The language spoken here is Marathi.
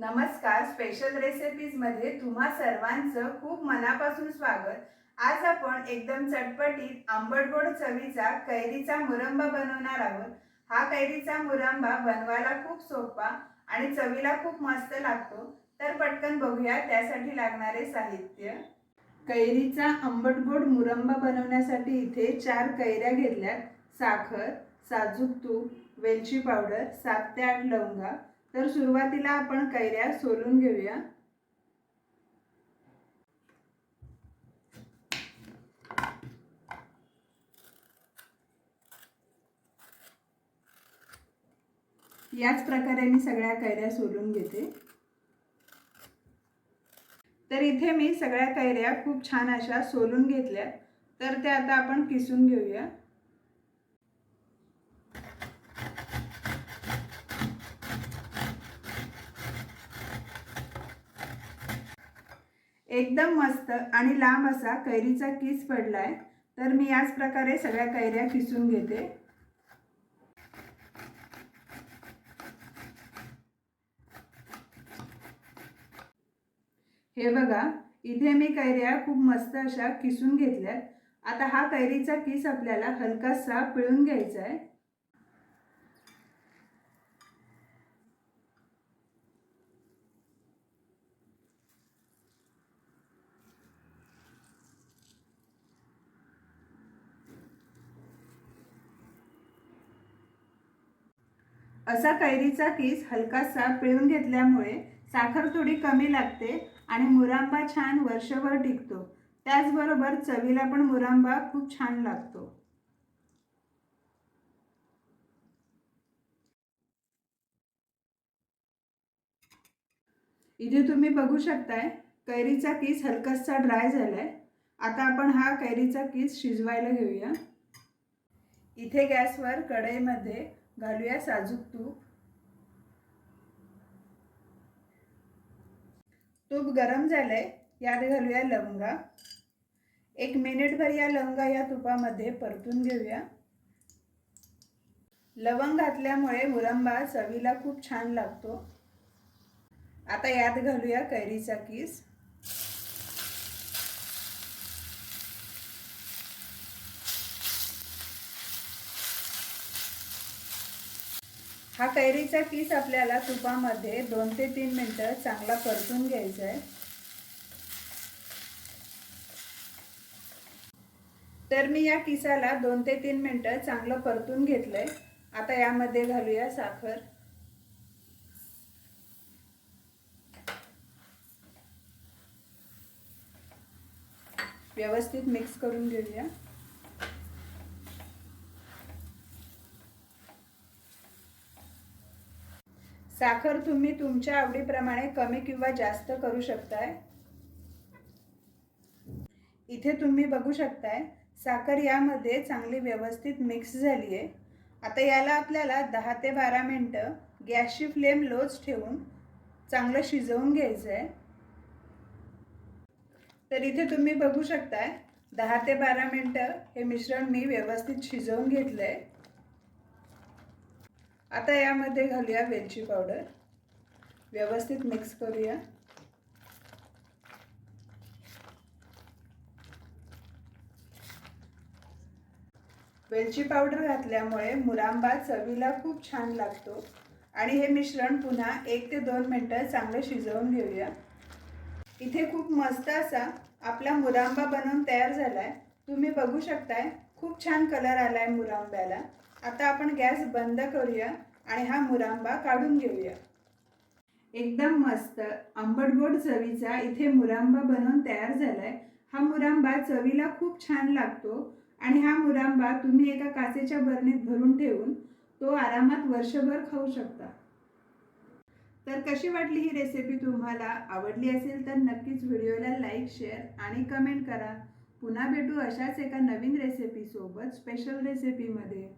नमस्कार स्पेशल रेसिपीजमध्ये तुम्हा सर्वांचं खूप मनापासून स्वागत. आज आपण एकदम चटपटीत आंबटगोड चवीचा कैरीचा मुरंबा बनवणार आहोत. हा कैरीचा मुरंबा बनवायला खूप सोपा आणि चवीला खूप मस्त लागतो. तर पटकन बघूया त्यासाठी लागणारे साहित्य. कैरीचा आंबटगोड मुरंबा बनवण्यासाठी इथे चार कैऱ्या घेतल्यात. साखर साजूक तूप वेलची पावडर सात ते आठ लवंगा तर सुरुवातीला आपण कैऱ्या सोलून घेऊया. याच प्रकारे मी सगळ्या कैऱ्या सोलून घेते. तर इथे मी सगळ्या कैऱ्या खूप छान अशा सोलून घेतल्या. तर त्या आता आपण किसून घेऊया. एकदम मस्त आणि लांब असा कैरीचा किस पडलाय. तर मी याच प्रकारे सगळ्या कैऱ्या किसून घेते. हे बघा इथे मी कैऱ्या खूप मस्त अशा किसून घेतल्यात. आता हा कैरीचा किस आपल्याला हलकासा पिळून घ्यायचा आहे असा कैरीचा किस हलकासा पिळून घेतल्यामुळे साखर थोडी कमी लागते आणि मुरांबा छान वर्षभर टिकतो. त्याचबरोबर चवीला पण मुरांबा खूप छान लागतो. इथे तुम्ही बघू शकताय कैरीचा किस हलकासा ड्राय झालाय. आता आपण हा कैरीचा किस शिजवायला घेऊया. इथे गॅसवर कढईमध्ये घालूया साजूक तूप. तूप गरम झालंय यात घालूया लवंगा. एक मिनिटभर या लवंगा या तुपामध्ये परतून घेऊया. लवंग घातल्यामुळे मुरंबा चवीला खूप छान लागतो. आता यात घालूया कैरीचा किस. हा कैरीचा पीस आपल्याला तुपामध्ये दोन ते तीन मिनटं चांगला परतून घ्यायचा आहे तर मी या किसाला दोन ते तीन मिनटं चांगलं परतून घेतलंय. आता यामध्ये घालूया साखर. व्यवस्थित मिक्स करून घेऊया. साखर तुम्ही तुमच्या आवडीप्रमाणे कमी किंवा जास्त करू शकताय. इथे तुम्ही बघू शकताय साखर यामध्ये चांगली व्यवस्थित मिक्स झाली आहे आता याला आपल्याला दहा ते बारा मिनटं गॅसची फ्लेम लोच ठेवून चांगलं शिजवून घ्यायचं आहे तर इथे तुम्ही बघू शकताय दहा ते बारा मिनटं हे मिश्रण मी व्यवस्थित शिजवून घेतलं आहे आता यामध्ये घालूया वेलची पावडर. व्यवस्थित मिक्स करूया. वेलची पावडर घातल्यामुळे मुरांबा चवीला खूप छान लागतो. आणि हे मिश्रण पुन्हा एक ते दोन मिनटं चांगलं शिजवून घेऊया. इथे खूप मस्त असा आपला मुरांबा बनवून तयार झालाय. तुम्ही बघू शकताय खूप छान कलर आला आहे मुरांब्याला आता आपण गॅस बंद करूया आणि हा मुरांबा काढून घेऊया. एकदम मस्त आंबटगोड चवीचा इथे मुरांबा बनवून तयार झालाय. हा मुरांबा चवीला खूप छान लागतो आणि हा मुरांबा तुम्ही एका काचेच्या बरणीत भरून ठेवून तो आरामात वर्षभर खाऊ शकता. तर कशी वाटली ही रेसिपी तुम्हाला? आवडली असेल तर नक्कीच व्हिडिओला लाईक शेअर आणि कमेंट करा. पुन्हा भेटू अशाच एका नवीन रेसिपीसोबत स्पेशल रेसिपीमध्ये